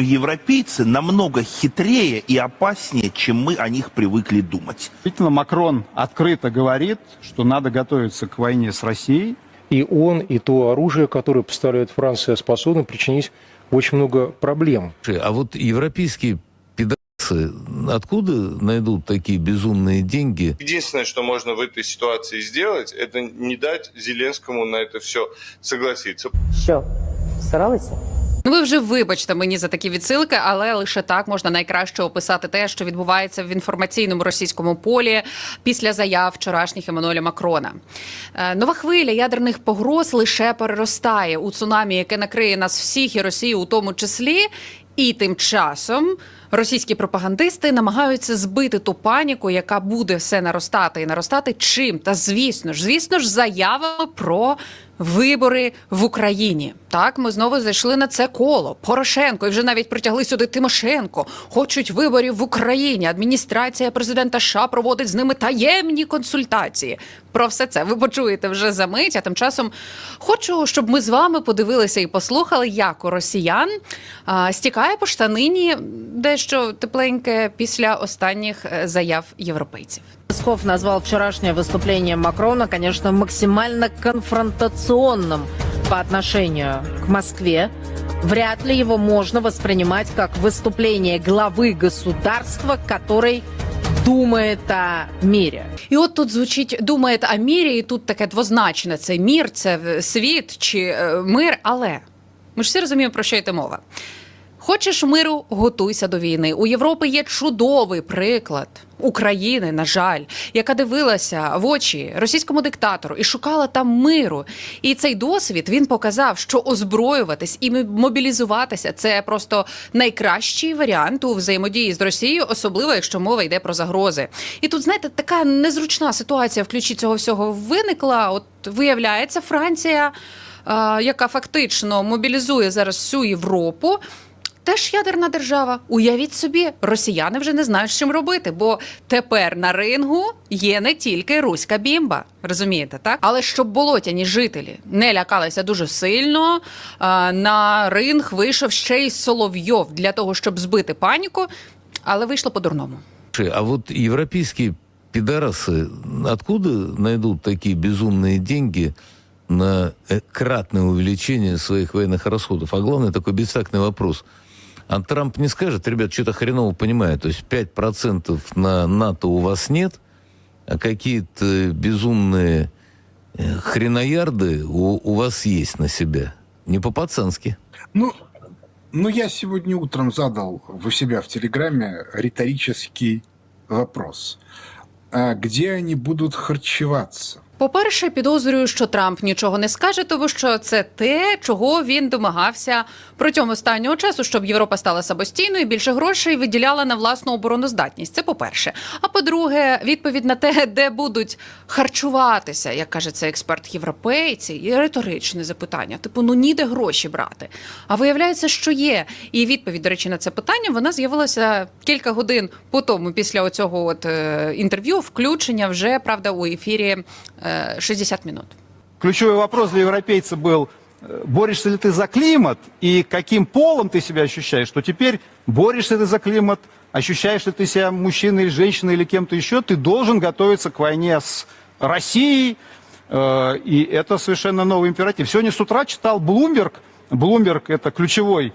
что европейцы намного хитрее и опаснее, чем мы о них привыкли думать. Действительно, Макрон открыто говорит, что надо готовиться к войне с Россией. И он, и то оружие, которое поставляет Франция, способны причинить очень много проблем. А вот европейские пидорасы откуда найдут такие безумные деньги? Единственное, что можно в этой ситуации сделать, это не дать Зеленскому на это все согласиться. Що, старалися? Ну, ви вже вибачте мені за такі відсилки, але лише так можна найкраще описати те, що відбувається в інформаційному російському полі після заяв вчорашніх Еммануеля Макрона. Е, Нова хвиля ядерних погроз лише переростає у цунамі, яке накриє нас всіх і Росію у тому числі. І тим часом російські пропагандисти намагаються збити ту паніку, яка буде все наростати і наростати. Чим? Та звісно ж, звісно ж, заявами про вибори в Україні. Так, ми знову зайшли на це коло. Порошенко і вже навіть притягли сюди Тимошенко. Хочуть виборів в Україні. Адміністрація президента США проводить з ними таємні консультації. Про все це ви почуєте вже за мить. А тим часом хочу, щоб ми з вами подивилися і послухали, як у росіян а, стікає по штанині дещо тепленьке після останніх е, заяв європейців. Песков назвал вчерашнее выступление Макрона, конечно, максимально конфронтационным по отношению к Москве. Вряд ли его можно воспринимать как выступление главы государства, который думает о мире. І от тут звучить думаєте о мірі, і тут таке двозначне: це мір, це е, світ чи е, мир. Але ми ж всі розуміємо, про що йде мова. Хочеш миру, готуйся до війни. У Європи є чудовий приклад України, на жаль, яка дивилася в очі російському диктатору і шукала там миру. І цей досвід він показав, що озброюватись і мобілізуватися це просто найкращий варіант у взаємодії з Росією, особливо якщо мова йде про загрози. І тут, знаєте, така незручна ситуація в ключі цього всього виникла. От виявляється, Франція, яка фактично мобілізує зараз всю Європу Теж ядерна держава. Уявіть собі, росіяни вже не знають, з чим робити, бо тепер на рингу є не тільки руська бімба. Розумієте, так? Але щоб болотяні жителі не лякалися дуже сильно, а, на ринг вийшов ще й Соловйов для того, щоб збити паніку, але вийшло по-дурному. Слушай, А вот европейские пидорасы откуда найдут такие безумные деньги на э, кратное увеличение своих военных расходов? А главное, такой бестактный вопрос. А Трамп не скажет, ребят, что-то хреново понимаю, то есть 5% на НАТО у вас нет, а какие-то безумные э, хреноярды у, у вас есть на себя. Не по-пацански. Ну, ну, я сегодня утром задал у себя в Телеграме риторический вопрос. А где они будут харчеваться? По-перше, підозрюю, що Трамп нічого не скаже, тому що це те, чого він домагався протягом останнього часу, щоб Європа стала самостійною, більше грошей виділяла на власну обороноздатність. Це по-перше. А по-друге, відповідь на те, де будуть харчуватися, як каже цей експерт європейці, і риторичне запитання. Типу, ну ніде гроші брати. А виявляється, що є. І відповідь, до речі, на це питання вона з'явилася кілька годин по тому, після оцього от е, інтерв'ю, включення вже правда у ефірі е, 60 минут. Ключевой вопрос для европейца был, э, борешься ли ты за климат и каким полом ты себя ощущаешь, что теперь борешься ты за климат, ощущаешь ли ты себя мужчиной или женщиной или кем-то еще, ты должен готовиться к войне с Россией, э, и это совершенно новый императив. Сегодня с утра читал Bloomberg, Bloomberg это ключевой э,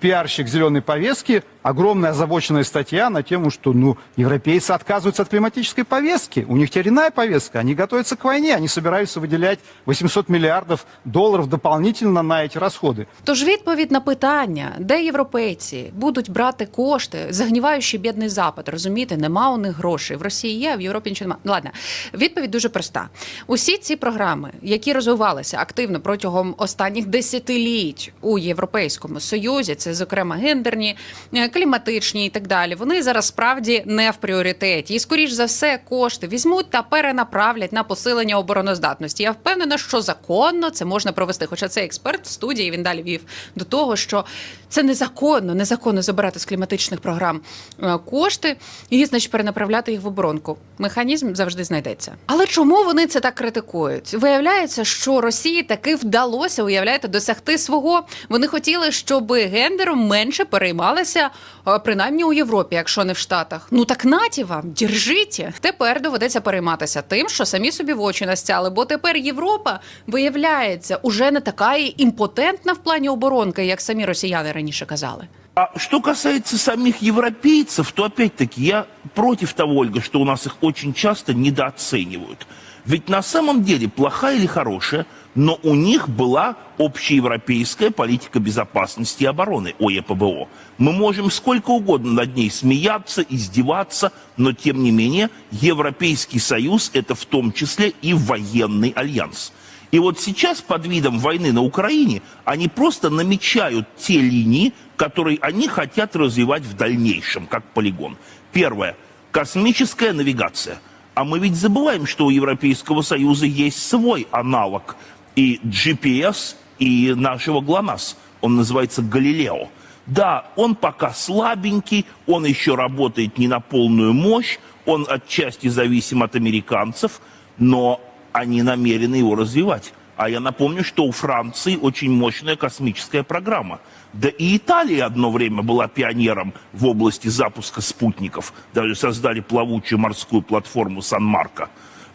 пиарщик зеленой повестки, огромная озабоченная статья на тему, что ну, европейцы отказываются от климатической повестки. У них теперь иная повестка. Они готовятся к войне. Они собираются выделять 800 миллиардов долларов дополнительно на эти расходы. Тож відповідь на питання, де європейці будуть брати кошти, загніваючи бідний запад, розумієте, нема у них грошей. В Росії є, а в Європі нічого немає. Ладно, відповідь дуже проста. Усі ці програми, які розвивалися активно протягом останніх десятиліть у Європейському Союзі, це зокрема гендерні, е, кліматичні і так далі. Вони зараз справді не в пріоритеті. І скоріш за все кошти візьмуть та перенаправлять на посилення обороноздатності. Я впевнена, що законно це можна провести. Хоча цей експерт в студії він далі вів до того, що це незаконно, незаконно забирати з кліматичних програм е, кошти і, значить, перенаправляти їх в оборонку. Механізм завжди знайдеться. Але чому вони це так критикують? Виявляється, що Росії таки вдалося, уявляєте, досягти свого. Вони хотіли, щоб гендером менше переймалися, е, принаймні у Європі, якщо не в Штатах. Ну так наті вам, держіть. Тепер доведеться перейматися тим, що самі собі в очі настяли, бо тепер Європа виявляється уже не така імпотентна в плані оборонки, як самі росіяни раніше казали. А что касается самих европейцев, то опять-таки я против того, Ольга, что у нас их очень часто недооценивают. Ведь на самом деле, плохая или хорошая, но у них была общеевропейская политика безопасности и обороны, ОЕПБО. Мы можем сколько угодно над ней смеяться, издеваться, но тем не менее Европейский Союз это в том числе и военный альянс. И вот сейчас под видом войны на Украине они просто намечают те линии, которые они хотят развивать в дальнейшем, как полигон. Первое. Космическая навигация. А мы ведь забываем, что у Европейского Союза есть свой аналог и GPS, и нашего ГЛОНАСС. Он называется Галилео. Да, он пока слабенький, он еще работает не на полную мощь, он отчасти зависим от американцев, но они намерены его развивать. А я напомню, что у Франции очень мощная космическая программа. Да и Италия одно время была пионером в области запуска спутников. Даже создали плавучую морскую платформу Сан-Марко.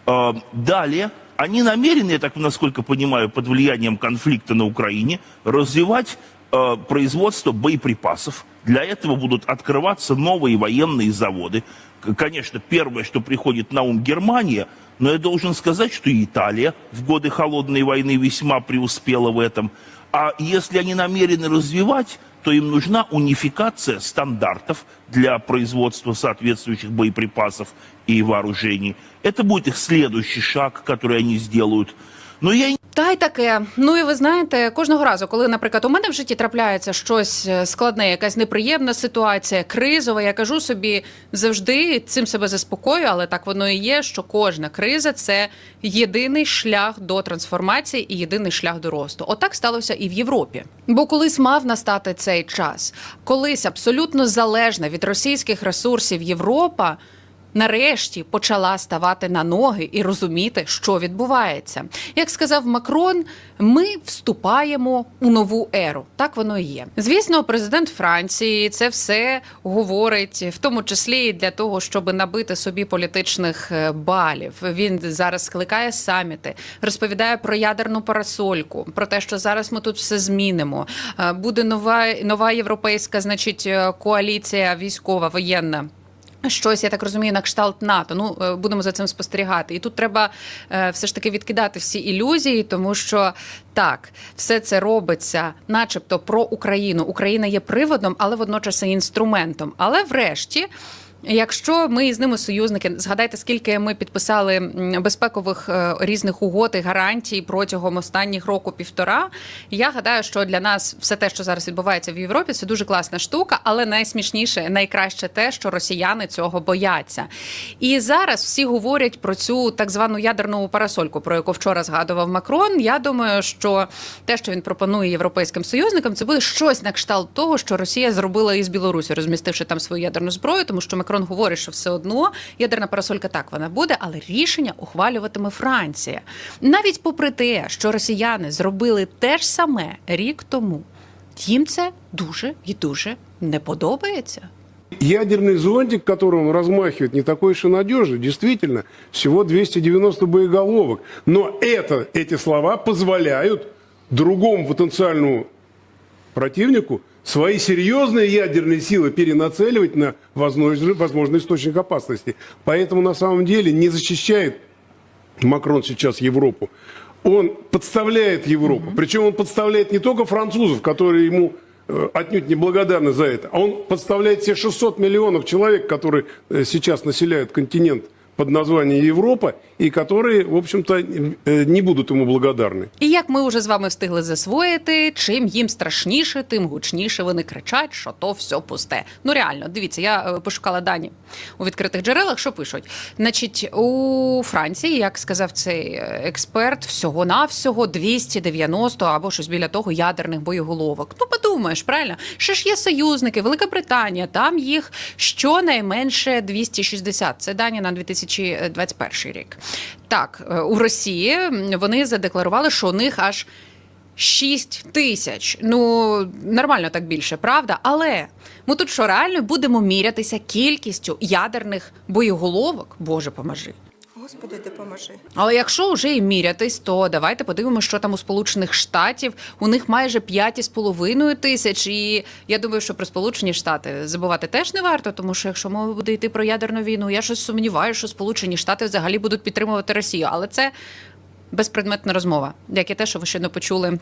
Э, Далее, они намерены, я так насколько понимаю, под влиянием конфликта на Украине, развивать э, производство боеприпасов. Для этого будут открываться новые военные заводы. Конечно, первое, что приходит на ум Германия, но я должен сказать, что и Италия в годы холодной войны весьма преуспела в этом. А если они намерены развивать, то им нужна унификация стандартов для производства соответствующих боеприпасов и вооружений. Это будет их следующий шаг, который они сделают. Но я Та й таке. Ну і ви знаєте, кожного разу, коли, наприклад, у мене в житті трапляється щось е, складне, якась неприємна ситуація, кризова, я кажу собі завжди цим себе заспокою, але так воно і є. Що кожна криза це єдиний шлях до трансформації і єдиний шлях до росту. Отак сталося і в Європі. Бо колись мав настати цей час, колись абсолютно залежна від російських ресурсів Європа нарешті почала ставати на ноги і розуміти, що відбувається. Як сказав Макрон, ми вступаємо у нову еру. Так воно і є. Звісно, президент Франції це все говорить, в тому числі для того, щоб набити собі політичних е, балів. Він зараз скликає саміти, розповідає про ядерну парасольку, про те, що зараз ми тут все змінимо. Е, Буде нова нова європейська, значить, е, коаліція військова воєнна. Щось, я так розумію, на кшталт НАТО. Ну е, будемо за цим спостерігати. І тут треба е, все ж таки відкидати всі ілюзії, тому що так, все це робиться, начебто, про Україну. Україна є приводом, але водночас і інструментом. Але врешті. Якщо ми з ними союзники, згадайте, скільки ми підписали безпекових е, різних угод і гарантій протягом останніх року півтора. Я гадаю, що для нас все те, що зараз відбувається в Європі, це дуже класна штука, але найсмішніше, найкраще те, що росіяни цього бояться. І зараз всі говорять про цю так звану ядерну парасольку, про яку вчора згадував Макрон. Я думаю, що те, що він пропонує європейським союзникам, це буде щось на кшталт того, що Росія зробила із Білорусі, розмістивши там свою ядерну зброю, тому що Макрон говорить, що все одно ядерна парасолька так вона буде, але рішення ухвалюватиме Франція. Навіть попри те, що росіяни зробили те ж саме рік тому, їм це дуже і дуже не подобається. Ядерный зонтик, которым он размахивает, не такой уж и надежный. Действительно, всего 290 боеголовок. Но это, эти слова позволяют другому потенциальному противнику свои серьезные ядерные силы перенацеливать на возможный, возможный источник опасности. Поэтому на самом деле не защищает Макрон сейчас Европу. Он подставляет Европу. Причем он подставляет не только французов, которые ему э, отнюдь не благодарны за это, а он подставляет все 600 миллионов человек, которые э, сейчас населяют континент под названием Европа, и которые, в общем-то, э, не будут ему благодарны. І як ми вже з вами встигли засвоїти, чим їм страшніше, тим гучніше вони кричать, що то все пусте. Ну реально, дивіться, я е, пошукала дані у відкритих джерелах, що пишуть. Значить, у Франції, як сказав цей е, експерт, всього навсього 290 або щось біля того ядерних боєголовок. Ну подумаєш, правильно? Ще ж є союзники, Велика Британія, там їх щонайменше 260. Це дані на 2021 рік. Так, е, у Росії вони задекларували, що у них аж 6 тисяч. Ну нормально так більше, правда? Але ми тут що реально будемо мірятися кількістю ядерних боєголовок? Боже поможи. Господи, допоможи. Але якщо вже і мірятись, то давайте подивимося, що там у Сполучених Штатів. У них майже 5,5 тисяч. І я думаю, що про Сполучені Штати забувати теж не варто, тому що якщо мова буде йти про ядерну війну, я щось сумніваюся, що Сполучені Штати взагалі будуть підтримувати Росію. Але це безпредметна розмова, як і те, що ви щойно почули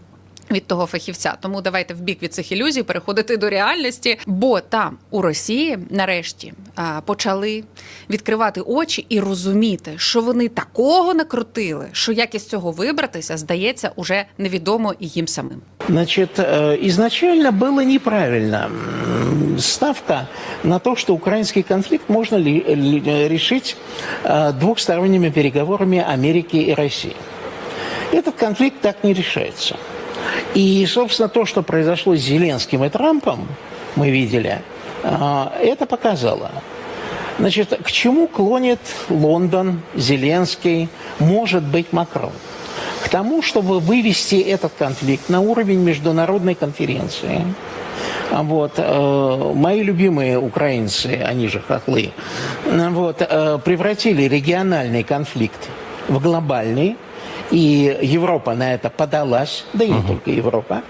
Від того фахівця, тому давайте в бік від цих ілюзій переходити до реальності. Бо там у Росії нарешті а, почали відкривати очі і розуміти, що вони такого накрутили, що як із цього вибратися, здається, уже невідомо і їм самим. Значит, э, изначально было неправильно м, ставка на то, что украинский конфликт можно ли- ли- решить э, двухсторонними переговорами Америки и России. Этот конфликт так не решается. И, собственно, то, что произошло с Зеленским и Трампом, мы видели, э, это показало. Значит, к чему клонит Лондон, Зеленский, может быть, Макрон? К тому, чтобы вывести этот конфликт на уровень международной конференции. А Вот, э, мои любимые украинцы, они же хохлы, вот, э, превратили региональный конфликт в глобальный. И Европа на это подалась, да и не только Европа.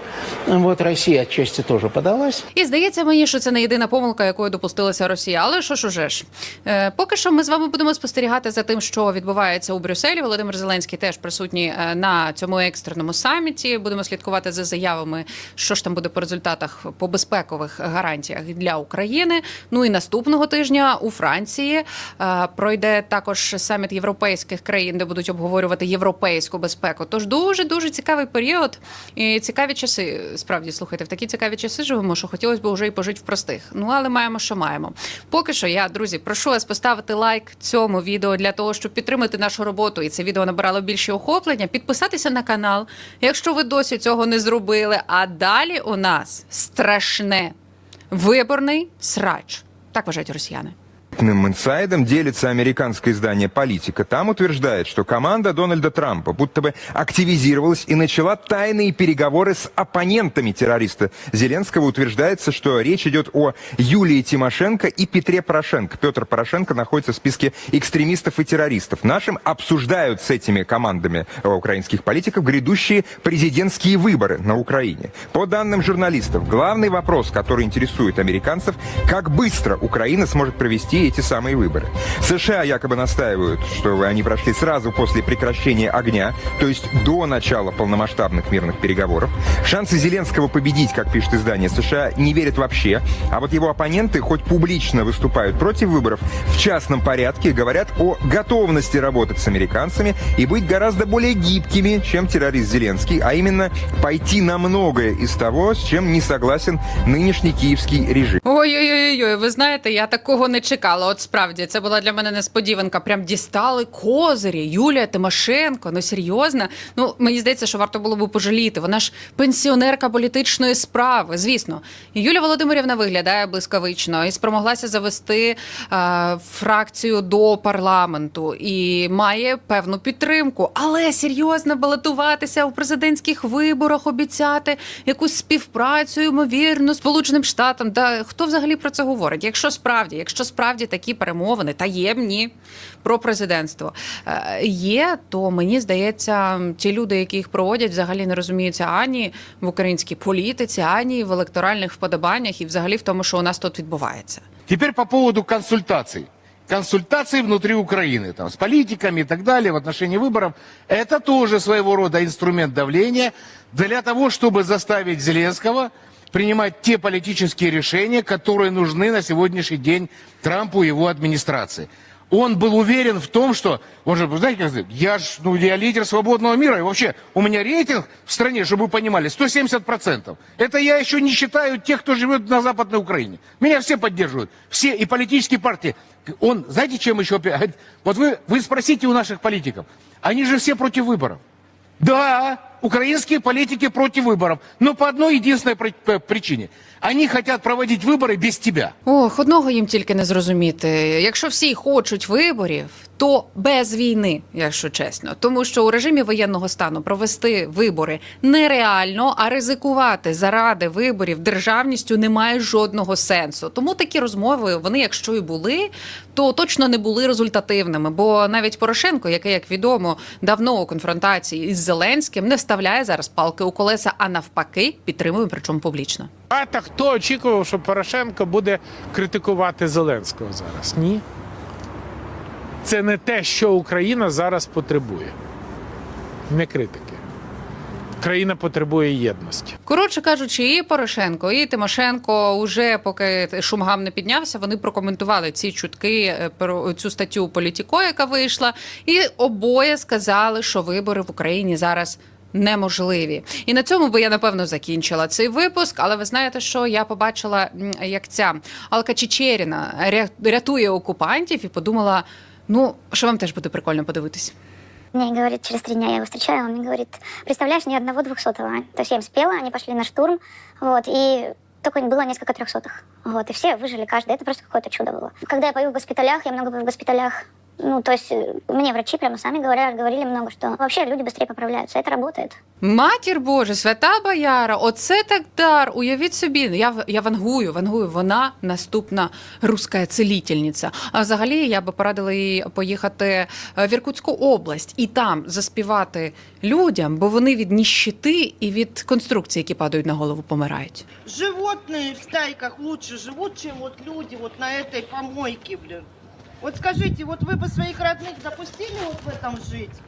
Вот Россия отчасти тоже подалась. І здається мені, що це не єдина помилка, якою допустилася Росія. Але що ж уже ж, е, поки що ми з вами будемо спостерігати за тим, що відбувається у Брюсселі. Володимир Зеленський теж присутній е, на цьому екстреному саміті. Будемо слідкувати за заявами, що ж там буде по результатах по безпекових гарантіях для України. Ну і наступного тижня у Франції е, пройде також саміт європейських країн, де будуть обговорювати європейську безпеку. Тож дуже дуже цікавий період і цікаві часи. Справді слухайте, в такі цікаві часи живемо, що хотілося б вже і пожити в простих. Ну але маємо, що маємо. Поки що я, друзі, прошу вас поставити лайк цьому відео для того, щоб підтримати нашу роботу. І це відео набирало більше охоплення. Підписатися на канал, якщо ви досі цього не зробили. А далі у нас страшне виборний срач. Так вважають росіяни. Инсайдом делится американское издание «Политика». Там утверждает, что команда Дональда Трампа будто бы активизировалась и начала тайные переговоры с оппонентами террориста Зеленского. Утверждается, что речь идет о Юлии Тимошенко и Петре Порошенко. Петр Порошенко находится в списке экстремистов и террористов. Нашим обсуждают с этими командами э, украинских политиков грядущие президентские выборы на Украине. По данным журналистов, главный вопрос, который интересует американцев, как быстро Украина сможет провести эти самые выборы. США якобы настаивают, что они прошли сразу после прекращения огня, то есть до начала полномасштабных мирных переговоров. Шансы Зеленского победить, как пишет издание США, не верят вообще. А вот его оппоненты хоть публично выступают против выборов, в частном порядке говорят о готовности работать с американцами и быть гораздо более гибкими, чем террорист Зеленский, а именно пойти на многое из того, с чем не согласен нынешний киевский режим. Ой-ой-ой, ви знаєте, я такого не чекала. От справді це була для мене несподіванка. Прям дістали козирі. Юлія Тимошенко. Ну серйозно. Ну мені здається, що варто було б пожаліти. Вона ж пенсіонерка політичної справи. Звісно, Юлія Володимирівна виглядає блискавично і спромоглася завести е, фракцію до парламенту і має певну підтримку. Але серйозно балотуватися у президентських виборах, обіцяти якусь співпрацю, ймовірно, Сполученим Штатам. Да хто взагалі про це говорить? Якщо справді, якщо справді такі перемовини таємні про президентство е, є, то мені здається, ті люди, які їх проводять, взагалі не розуміються ані в українській політиці, ані в електоральних вподобаннях, і взагалі в тому, що у нас тут відбувається. Теперь по поводу консультаций. Консультации внутри Украины, там, с политиками и так далее в отношении выборов. Это тоже своего рода инструмент давления для того, чтобы заставить Зеленского принимать те политические решения, которые нужны на сегодняшний день Трампу и его администрации. Он был уверен в том, что, он же, знаете, как сказать, я ж, ну, я лидер свободного мира, и вообще, у меня рейтинг в стране, чтобы вы понимали, 170%. Это я еще не считаю тех, кто живет на Западной Украине. Меня все поддерживают, все, и политические партии. Он, знаете, чем еще? Вот вы, вы спросите у наших политиков, они же все против выборов. Да, украинские политики против выборов, но по одной единственной при- п- причине. Они хотят проводить выборы без тебя. Ох, одного їм тільки не зрозуміти. Якщо всі хочуть виборів, то без війни, якщо чесно. Тому що у режимі воєнного стану провести вибори нереально, а ризикувати заради виборів державністю немає жодного сенсу. Тому такі розмови, вони, якщо і були, то точно не були результативними. Бо навіть Порошенко, який, як відомо, давно у конфронтації із Зеленським, не вставляє зараз палки у колеса, а навпаки, підтримує, причому публічно. А та хто очікував, що Порошенко буде критикувати Зеленського зараз? Ні. Це не те, що Україна зараз потребує. Не критики. Країна потребує єдності. Коротше кажучи, і Порошенко, і Тимошенко, уже поки шумгам не піднявся, вони прокоментували ці чутки е, про цю статтю Політіко, яка вийшла, і обоє сказали, що вибори в Україні зараз. Неможливі, і на цьому би я напевно закінчила цей випуск. Але ви знаєте, що я побачила, як ця Алка Чечеріна рятує окупантів, і подумала: ну що вам теж буде прикольно подивитись. Мне говорит, через три дня я его встречаю, он мне говорит, представляешь, ни одного двухсотого. То есть я им спела, они пошли на штурм, вот, и только было несколько трехсотых. Вот, и все выжили каждый. Это просто какое-то чудо было. Когда я пою в госпиталях, я много пою в госпиталях, ну, то есть э, мне врачи прямо сами говорят, говорили много, что вообще люди быстрее поправляются. Это работает. Матір Боже, свята бояра, оце так дар. Уявіть собі, я, в- я вангую, вангую, вона наступна руська целітельниця. А взагалі я би порадила їй поїхати е, в Іркутську область і там заспівати людям, бо вони від ніщити і від конструкцій, які падають на голову, помирають. Животные в стайках лучше живут, чем вот люди вот на этой помойке, блин. Вот скажите, вот вы бы своих родных допустили вот в этом жить?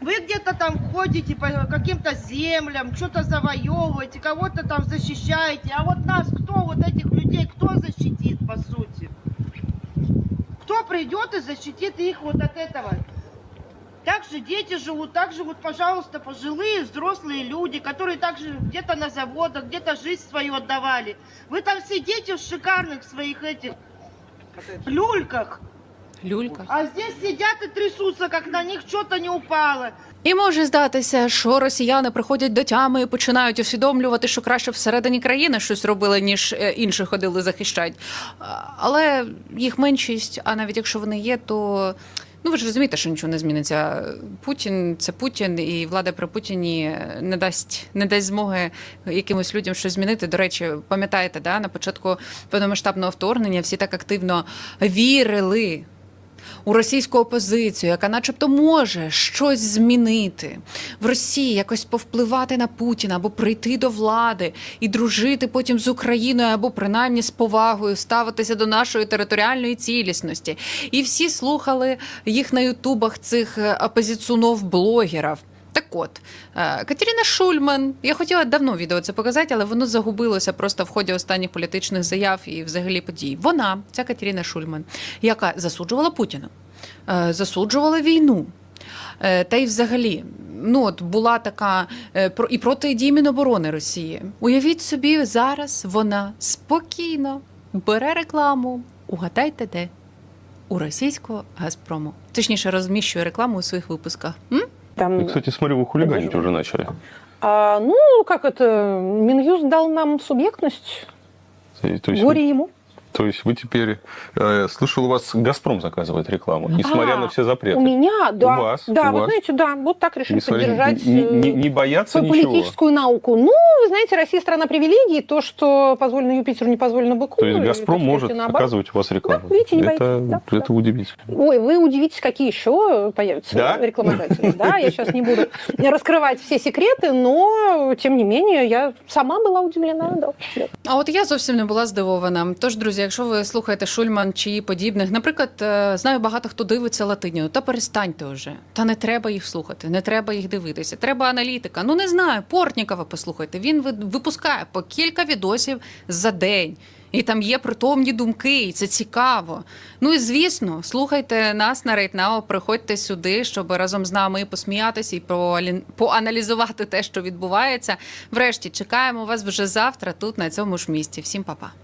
Вы где-то там ходите по каким-то землям, что-то завоевываете, кого-то там защищаете, а вот нас кто, вот этих людей, кто защитит, по сути? Кто придет и защитит их вот от этого? Так же дети живут, так же вот, пожалуйста, пожилые, взрослые люди, которые также где-то на заводах, где-то жизнь свою отдавали. Вы там сидите в шикарных своих этих люльках, Люлька. а здесь сидят и трясутся, как на них что-то не упало. І може здатися, що росіяни приходять до тями і починають усвідомлювати, що краще всередині країни щось робили, ніж е, інші ходили захищати. А, Але їх меншість, а навіть якщо вони є, то ну ви ж розумієте, що нічого не зміниться. Путін це Путін, і влада при Путіні не дасть не дасть змоги якимось людям щось змінити. До речі, пам'ятаєте, да, на початку повномасштабного вторгнення всі так активно вірили у російську опозицію, яка, начебто, може щось змінити в Росії, якось повпливати на Путіна або прийти до влади і дружити потім з Україною, або принаймні з повагою ставитися до нашої територіальної цілісності. І всі слухали їх на ютубах цих е, опозиціонов-блогерів. Так от, е, Катерина Шульман, я хотіла давно відео це показати, але воно загубилося просто в ході останніх політичних заяв і взагалі подій. Вона, ця Катерина Шульман, яка засуджувала Путіна, е, засуджувала війну. Е, Та й взагалі, ну от була така і проти дій Міноборони Росії. Уявіть собі, зараз вона спокійно бере рекламу. Угадайте де? У російського Газпрому. Точніше, розміщує рекламу у своїх випусках. М? Там, Кстати, смотрю, вы хулиганить уже начали. а, ну, как это, Минюст дал нам субъектность, И, То есть, горе вы, ему. То есть вы теперь... э, слышал, у вас «Газпром» заказывает рекламу, несмотря А, на все запреты. У меня, да. У вас, да, у вы вас. знаете, да, вот так решили Несмотря- поддержать не, э, не- не бояться свою ничего. политическую науку. Ну, вы знаете, Россия страна привилегий, то, что позволено Юпитеру, не позволено быку. То есть и, «Газпром» может наоборот. оказывать у вас рекламу. Да, видите, не это, боитесь. Да, это удивительно. Ой, вы удивитесь, какие еще появятся Да? рекламодатели. Да, я сейчас не буду раскрывать все секреты, но, тем не менее, я сама была удивлена. Да. А от я зовсім не була здивована. Тож, друзі, якщо ви слухаєте Шульман чи подібних, наприклад, е, знаю багато хто дивиться латинію, та перестаньте вже. Та не треба їх слухати, не треба їх дивитися. Треба аналітика. Ну не знаю, Портнікова послухайте. Він випускає по кілька відосів за день. І там є притомні думки, і це цікаво. Ну і звісно, слухайте нас на Рейтнао, приходьте сюди, щоб разом з нами і посміятися, і поаналізувати те, що відбувається. Врешті чекаємо вас вже завтра тут, на цьому ж місці. Всім па-па.